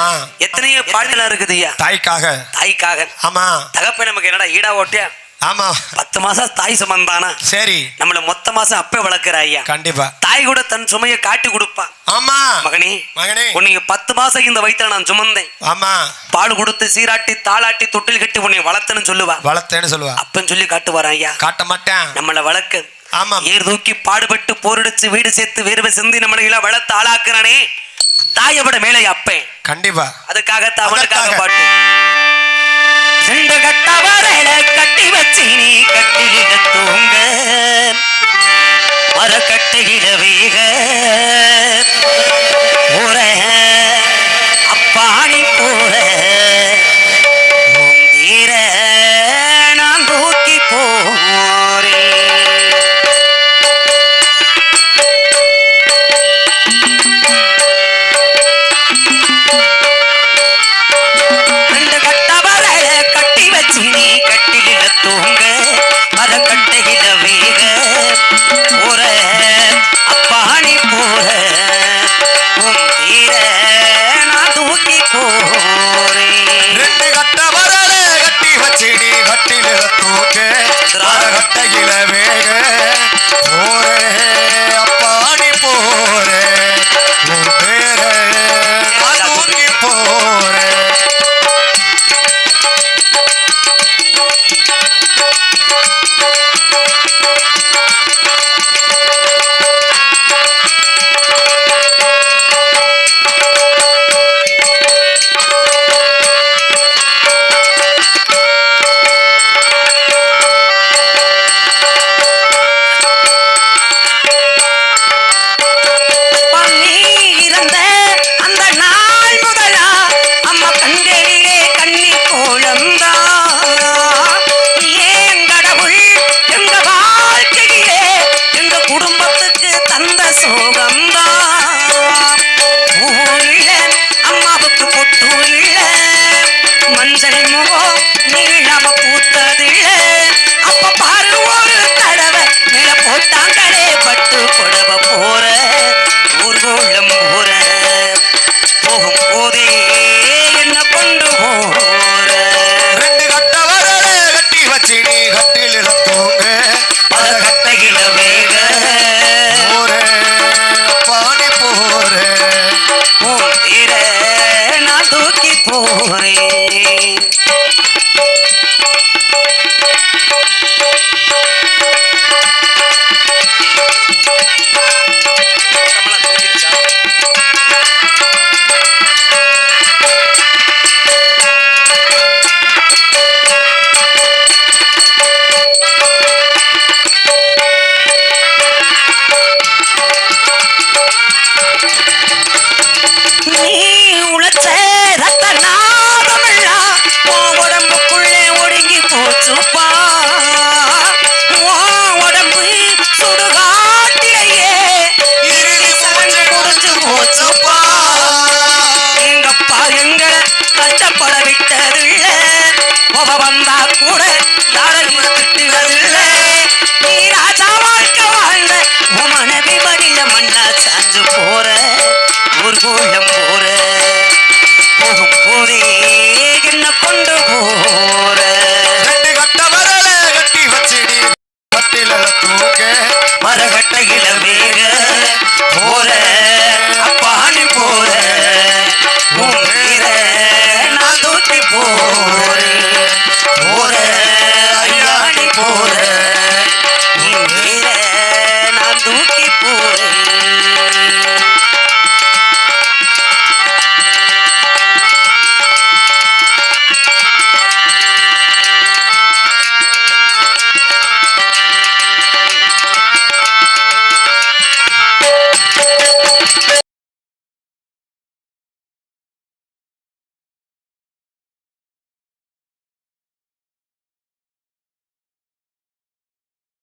ஆமா. எத்தனையோ பாடலாம் இருக்குது ஐயா. தாய்க்காக. தாய்க்காக. ஆமா. தகப்ப நமக்கு என்னடா ஈடா ஓட்டியா? ஆமா. பத்து மாசம் தாய் சுமந்தானா சரி. நம்மள மொத்த மாசம் அப்பே வளர்க்கிற ஐயா. கண்டிப்பா. தாய் கூட தன் சுமையை காட்டி கொடுப்பா. ஆமா. மகனே மகனே. உன்னை பத்து மாசம் இந்த வயித்துல நான் சுமந்தேன். ஆமா. பால் கொடுத்து சீராட்டி தாளாட்டி தொட்டில் கட்டி உன்னை வளர்த்தேன்னு சொல்லுவா. வளர்த்தேன்னு சொல்லுவா. அப்பன்னு சொல்லி காட்டுவாரான் ஐயா. காட்ட மாட்டேன். நம்மள வளர்க்க. ஆமா. ஏர் தூக்கி பாடுபட்டு போரடிச்சு வீடு சேர்த்து வேர்வை சிந்தி நம்மளை வளர்த்து ஆளாக்குறானே. தாயை விட மேலே அப்பேன். கண்டிப்பா. அதுக்காக அவனுக்காக. பாட்டு. ரெண்டு கட்ட வரல கட்டி வச்சு நீ கட்டிலிட தூங்க. மரக்கட்டையில வேக. தூங்க மரக்கட்டையில நீ தந்த super